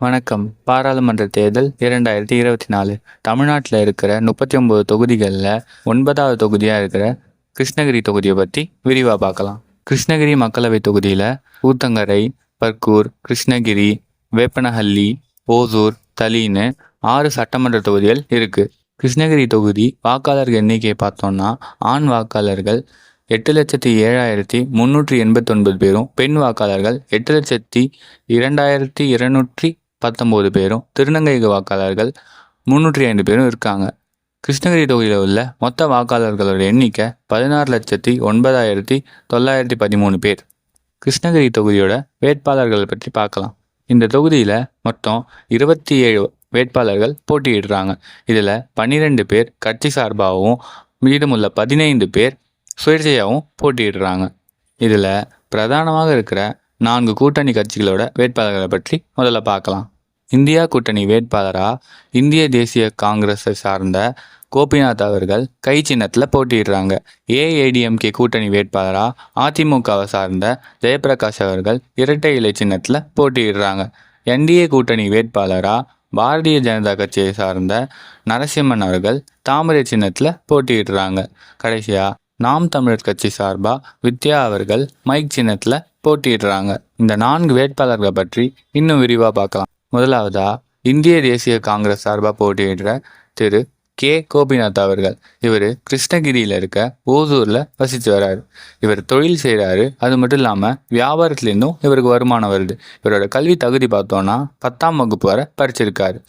வணக்கம். பாராளுமன்ற தேர்தல் இரண்டாயிரத்தி இருபத்தி நாலு. தமிழ்நாட்டில் இருக்கிற முப்பத்தி ஒம்பது தொகுதிகளில் ஒன்பதாவது தொகுதியாக இருக்கிற கிருஷ்ணகிரி தொகுதியை பற்றி விரிவாக பார்க்கலாம். கிருஷ்ணகிரி மக்களவை தொகுதியில் ஊத்தங்கரை பர்கூர் கிருஷ்ணகிரி வேப்பனஹள்ளி ஓசூர் தலின்னு ஆறு சட்டமன்ற தொகுதிகள் இருக்குது கிருஷ்ணகிரி தொகுதி வாக்காளர்கள் எண்ணிக்கையை பார்த்தோம்னா ஆண் வாக்காளர்கள் எட்டு லட்சத்தி ஏழாயிரத்தி முந்நூற்றி எண்பத்தொன்பது பேரும் பெண் வாக்காளர்கள் எட்டு லட்சத்தி இரண்டாயிரத்தி இருநூற்றி பத்தொம்போது பேரும் திருநங்கைக்கு வாக்காளர்கள் முந்நூற்றி ஐந்து பேரும் இருக்காங்க. கிருஷ்ணகிரி தொகுதியில் உள்ள மொத்த வாக்காளர்களோட எண்ணிக்கை பதினாறு லட்சத்தி ஒன்பதாயிரத்தி தொள்ளாயிரத்தி பதிமூணு பேர். கிருஷ்ணகிரி தொகுதியோட வேட்பாளர்களை பற்றி பார்க்கலாம். இந்த தொகுதியில் மொத்தம் இருபத்தி ஏழு வேட்பாளர்கள் போட்டியிடுறாங்க. இதில் பன்னிரெண்டு பேர் கட்சி சார்பாகவும் மீதமுள்ள பதினைந்து பேர் சுயேட்சையாகவும் போட்டியிடுறாங்க. இதில் பிரதானமாக இருக்கிற நான்கு கூட்டணி கட்சிகளோட வேட்பாளர்களை பற்றி முதல்ல பார்க்கலாம். இந்தியா கூட்டணி வேட்பாளராக இந்திய தேசிய காங்கிரஸை சார்ந்த கோபிநாத் அவர்கள் கை சின்னத்தில் போட்டியிடுறாங்க. ஏஐடிஎம்கே கூட்டணி வேட்பாளராக அதிமுகவை சார்ந்த ஜெயபிரகாஷ் அவர்கள் இரட்டை இலை சின்னத்தில் போட்டியிடுறாங்க. என்டிஏ கூட்டணி வேட்பாளராக பாரதிய ஜனதா கட்சியை சார்ந்த நரசிம்மன் அவர்கள் தாமரை சின்னத்தில் போட்டியிடுறாங்க. கடைசியாக நாம் தமிழர் கட்சி சார்பாக வித்யா அவர்கள் மைக் சின்னத்தில் போட்டியிடுறாங்க. இந்த நான்கு வேட்பாளர்களை பற்றி இன்னும் விரிவாக பார்க்கலாம். முதலாவதா இந்திய தேசிய காங்கிரஸ் சார்பாக போட்டியிடுற திரு. கே. கோபிநாத் அவர்கள். இவர் கிருஷ்ணகிரியில் இருக்க ஓசூரில் வசித்து வராரு. இவர் தொழில் செய்கிறாரு அது மட்டும் இல்லாமல் வியாபாரத்துலேருந்தும் இவருக்கு வருமானம் வருது. இவரோட கல்வி தகுதி பார்த்தோன்னா பத்தாம் வகுப்பு வரை படிச்சிருக்காரு.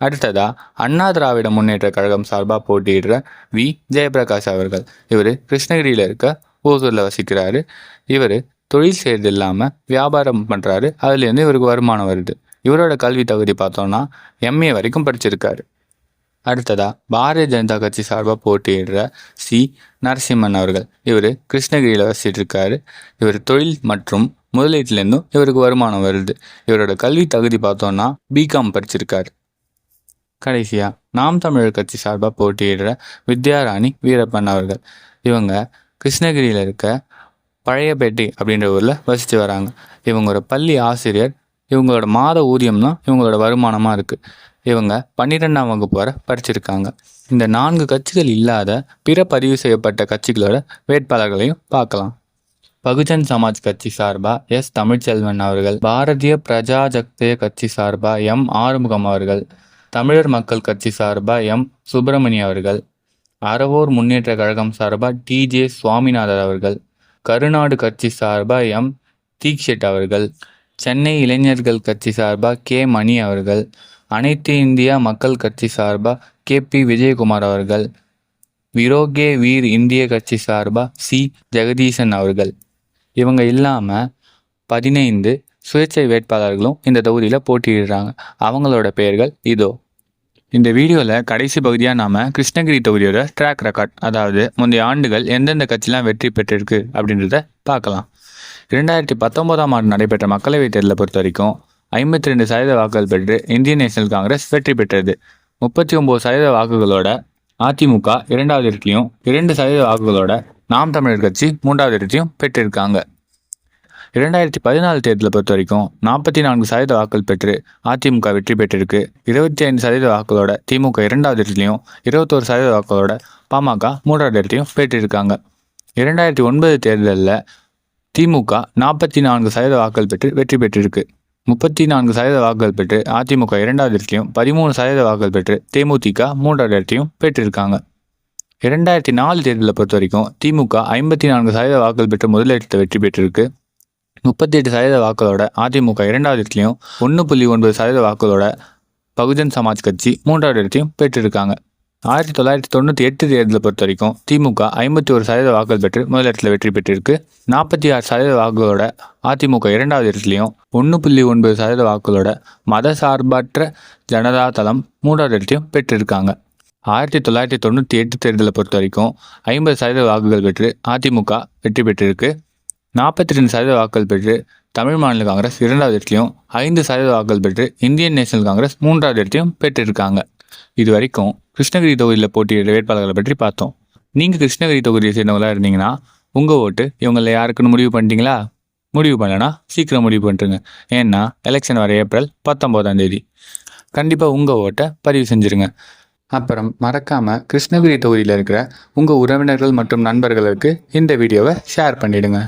அடுத்ததா அண்ணா திராவிட முன்னேற்ற கழகம் சார்பாக போட்டியிடுற வி. ஜெயபிரகாஷ் அவர்கள். இவர் கிருஷ்ணகிரியில் இருக்க ஓசூரில் வசிக்கிறாரு. இவர் தொழில் செய்கிறது இல்லாமல் வியாபாரம் பண்ணுறாரு அதுலேருந்து இவருக்கு வருமானம் வருது. இவரோட கல்வி தகுதி பார்த்தோன்னா எம்ஏ வரைக்கும் படிச்சிருக்காரு. அடுத்ததாக பாரதிய ஜனதா கட்சி சார்பாக போட்டியிடுற சி. நரசிம்மன் அவர்கள். இவர் கிருஷ்ணகிரியில் வசிட்டு இருக்காரு. இவர் தொழில் மற்றும் முதலீட்டிலேருந்தும் இவருக்கு வருமானம் வருது. இவரோட கல்வி தகுதி பார்த்தோன்னா பிகாம் படிச்சிருக்காரு. கடைசியாக நாம் தமிழர் கட்சி சார்பாக போட்டியிடுற வித்யாராணி வீரப்பன் அவர்கள். இவங்க கிருஷ்ணகிரியில் இருக்க பழையபேட்டை அப்படின்ற ஊரில் வசித்து வராங்க. இவங்களோட பள்ளி ஆசிரியர் இவங்களோட மாத ஊதியம் தான் இவங்களோட வருமானமாக இருக்குது இவங்க பன்னிரெண்டாம் வகுப்பு வரை படிச்சிருக்காங்க. இந்த நான்கு கட்சிகள் இல்லாத பிற பதிவு செய்யப்பட்ட கட்சிகளோட வேட்பாளர்களையும் பார்க்கலாம். பகுஜன் சமாஜ் கட்சி சார்பா எஸ். தமிழ்ச்செல்வன் அவர்கள் பாரதிய பிரஜாஜக்தய கட்சி சார்பா எம். ஆறுமுகம் அவர்கள் தமிழர் மக்கள் கட்சி சார்பா எம். சுப்பிரமணிய அவர்கள் அறவோர் முன்னேற்ற கழகம் சார்பா டி. ஜே. சுவாமிநாதர் அவர்கள் கருநாடு கட்சி சார்பா எம். தீக்ஷெட் அவர்கள் சென்னை இளைஞர்கள் கட்சி சார்பாக கே மணி அவர்கள் அனைத்து இந்தியா மக்கள் கட்சி சார்பாக கே பி விஜயகுமார் அவர்கள் விரோகே வீர் இந்திய கட்சி சார்பாக சி ஜெகதீசன் அவர்கள். இவங்க இல்லாமல் பதினைந்து சுயேட்சை வேட்பாளர்களும் இந்த தொகுதியில் போட்டியிடுறாங்க. அவங்களோட பெயர்கள் இதோ. இந்த வீடியோவில் கடைசி பகுதியாக நாம் கிருஷ்ணகிரி தொகுதியோட ட்ராக் ரெக்கார்ட் அதாவது முந்தைய ஆண்டுகள் எந்தெந்த கட்சிலாம் வெற்றி பெற்றிருக்கு அப்படின்றத பார்க்கலாம். இரண்டாயிரத்தி பத்தொன்பதாம் ஆண்டு நடைபெற்ற மக்களவைத் தேர்தலை பொறுத்த வரைக்கும் ஐம்பத்தி ரெண்டு சதவீத வாக்குகள் பெற்று இந்திய நேஷனல் காங்கிரஸ் வெற்றி பெற்றது. முப்பத்தி ஒம்பது சதவீத வாக்குகளோட அதிமுக இரண்டாவது இடத்துலையும் இரண்டு சதவீத வாக்குகளோட நாம் தமிழர் கட்சி மூன்றாவது இடத்தையும் பெற்றிருக்காங்க. இரண்டாயிரத்தி பதினாலு தேர்தலை பொறுத்த வரைக்கும் நாற்பத்தி நான்கு சதவீத வாக்குகள் பெற்று அதிமுக வெற்றி பெற்றிருக்கு. இருபத்தி ஐந்து சதவீத வாக்குகளோட திமுக இரண்டாவது இடத்துலையும் இருபத்தோரு சதவீத வாக்குகளோட பாமக மூன்றாவது இடத்தையும் பெற்றிருக்காங்க. இரண்டாயிரத்தி ஒன்பது தேர்தலில் திமுக நாற்பத்தி நான்கு சதவீத வாக்குகள் பெற்று வெற்றி பெற்றிருக்கு. முப்பத்தி நான்கு சதவீத வாக்குகள் பெற்று அதிமுக இரண்டாவது இடத்தையும் பதிமூணு சதவீத வாக்குகள் பெற்று தேமுதிக மூன்றாவது இடத்தையும் பெற்றிருக்காங்க. இரண்டாயிரத்தி நாலு தேர்தலை பொறுத்த வரைக்கும் திமுக ஐம்பத்தி நான்கு சதவீத வாக்குகள் பெற்று முதலிடத்தை வெற்றி பெற்றிருக்கு. முப்பத்தி எட்டு சதவீத வாக்குகளோட அதிமுக இரண்டாவது இடத்துலையும் ஒன்று புள்ளி ஒன்பது சதவீத வாக்குகளோட பகுஜன் சமாஜ் கட்சி மூன்றாவது இடத்தையும் பெற்றிருக்காங்க. ஆயிரத்தி தொள்ளாயிரத்தி தொண்ணூற்றி எட்டு தேர்தலை பொறுத்த வரைக்கும் திமுக ஐம்பத்தி ஒரு சதவீத வாக்குகள் பெற்று முதலிடத்தில் வெற்றி பெற்றிருக்கு. நாற்பத்தி ஆறு சதவீத வாக்குகளோட அதிமுக இரண்டாவது இடத்துலையும் ஒன்று புள்ளி ஒன்பது சதவீத வாக்குகளோட மத சார்பற்ற ஜனதா தளம் மூன்றாவது இடத்தையும் பெற்றிருக்காங்க. ஆயிரத்தி தொள்ளாயிரத்தி தொண்ணூற்றி எட்டு தேர்தலை பொறுத்த வரைக்கும் ஐம்பது சதவீத வாக்குகள் பெற்று அதிமுக வெற்றி பெற்றிருக்கு. நாற்பத்தி ரெண்டு சதவீத வாக்குகள் பெற்று தமிழ் மாநில காங்கிரஸ் இரண்டாவது இடத்துலையும் ஐந்து சதவீத வாக்குகள் பெற்று இந்தியன் நேஷனல் காங்கிரஸ் மூன்றாவது இடத்தையும் பெற்றிருக்காங்க. இது வரைக்கும் கிருஷ்ணகிரி தொகுதியில் போட்டியிட வேட்பாளர்களை பற்றி பார்த்தோம். நீங்கள் கிருஷ்ணகிரி தொகுதியை சேர்ந்தவங்களா இருந்தீங்கன்னா உங்கள் ஓட்டு இவங்களில் யாருக்குன்னு முடிவு பண்ணிட்டீங்களா? முடிவு பண்ணலன்னா சீக்கிரம் முடிவு பண்ணிட்டுருங்க ஏன்னா எலெக்ஷன் வர ஏப்ரல் பத்தொம்போதாம் தேதி. கண்டிப்பாக உங்கள் ஓட்டை பதிவு செஞ்சுருங்க. அப்புறம் மறக்காமல் கிருஷ்ணகிரி தொகுதியில் இருக்கிற உங்கள் உறவினர்கள் மற்றும் நண்பர்களுக்கு இந்த வீடியோவை ஷேர் பண்ணிவிடுங்க